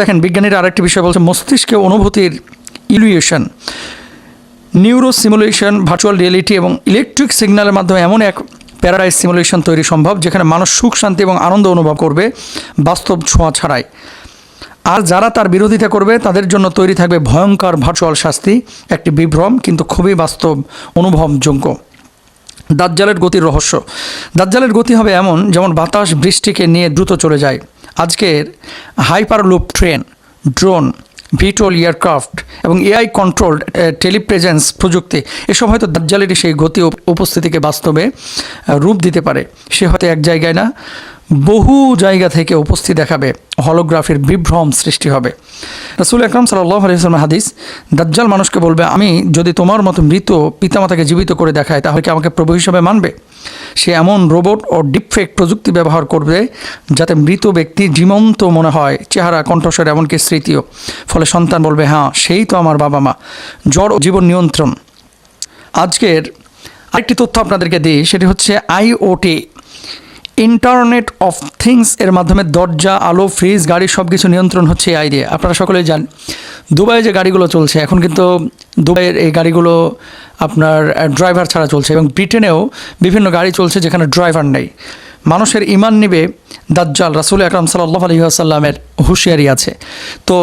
দেখেন, বিজ্ঞানীরা আরেকটি বিষয় বলছে, মস্তিষ্কে অনুভূতির illusion neuro simulation virtual reality এবং ইলেকট্রিক সিগন্যালের মাধ্যমে এমন এক প্যারাডাইজ সিমুলেশন তৈরি সম্ভব, যেখানে মানুষ সুখ, শান্তি এবং আনন্দ অনুভব করবে বাস্তব ছোঁয়া ছাড়াই। আর যারা তার বিরোধিতা করবে, তাদের জন্য তৈরি থাকবে ভয়ঙ্কর ভার্চুয়াল শাস্তি, একটি বিভ্রম, কিন্তু খুবই বাস্তব, অনুভবযোগ্য। দাজ্জালের গতির রহস্য। দাজ্জালের গতি হবে এমন, যেমন বাতাস বৃষ্টিকে নিয়ে দ্রুত চলে যায়। আজকের hyperloop train, drone VTOL aircraft এবং এআই কন্ট্রোলড টেলিপ্রেজেন্স প্রযুক্তি, এসব হয়তো দাজ্জালেরই সেই গতি উপস্থিতিকে বাস্তবে রূপ দিতে পারে। সে হয়তো এক জায়গায় না বহু জায়গা থেকে উপস্থিত দেখাবে হলোগ্রাফির বিভ্রম সৃষ্টি হবে। রাসুল আকরাম সাল্লাহ আলিয়াল্লাম হাদিস, দাজ্জাল মানুষকে বলবে, আমি যদি তোমার মতো মৃত পিতামাতাকে জীবিত করে দেখায় তাহলে কি আমাকে প্রভু হিসাবে মানবে? সে এমন রোবট ও ডিপফেক প্রযুক্তি ব্যবহার করবে, যাতে মৃত ব্যক্তি জীবন্ত মনে হয়, চেহারা, কণ্ঠস্বর, এমনকি স্মৃতিও। ফলে সন্তান বলবে হ্যাঁ সেই তো আমার বাবা মা। ও জীবন নিয়ন্ত্রণ। আজকের আরেকটি তথ্য আপনাদেরকে দিই, সেটি হচ্ছে আইওটি। ইন্টারনেট অফ থিংস এর মাধ্যমে দরজা, আলো ফ্রিজ গাড়ি সব কিছু নিয়ন্ত্রণ হচ্ছে এই দিয়ে আপনারা সকলেই জান দুবাইয়ে যে গাড়িগুলো চলছে, এখন কিন্তু দুবাইয়ের এই গাড়িগুলো আপনার ড্রাইভার ছাড়া চলছে এবং ব্রিটেনেও বিভিন্ন গাড়ি চলছে যেখানে ড্রাইভার নেই। মানুষের ইমান নিবে দাজ্জাল, রাসুল আকরাম সাল্লাহ আলী আসাল্লামের হুঁশিয়ারি আছে। তো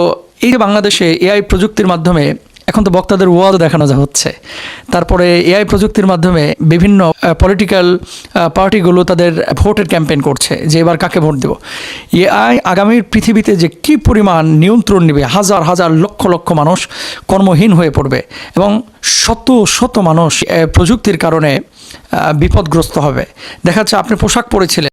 এই যে বাংলাদেশে এআই প্রযুক্তির মাধ্যমে এখন তো বক্তাদের ওয়াজ দেখানো হচ্ছে। তারপরে এআই প্রযুক্তির মাধ্যমে বিভিন্ন পলিটিক্যাল পার্টিগুলো তাদের ভোটের ক্যাম্পেইন করছে যে এবার কাকে ভোট দেব। এআই আগামীর পৃথিবীতে যে কী পরিমাণ নিয়ন্ত্রণ নেবে, হাজার হাজার লক্ষ লক্ষ মানুষ কর্মহীন হয়ে পড়বে এবং শত শত মানুষ প্রযুক্তির কারণে বিপদগ্রস্ত হবে। দেখা যাচ্ছে আপনি পোশাক পরেছিলেন।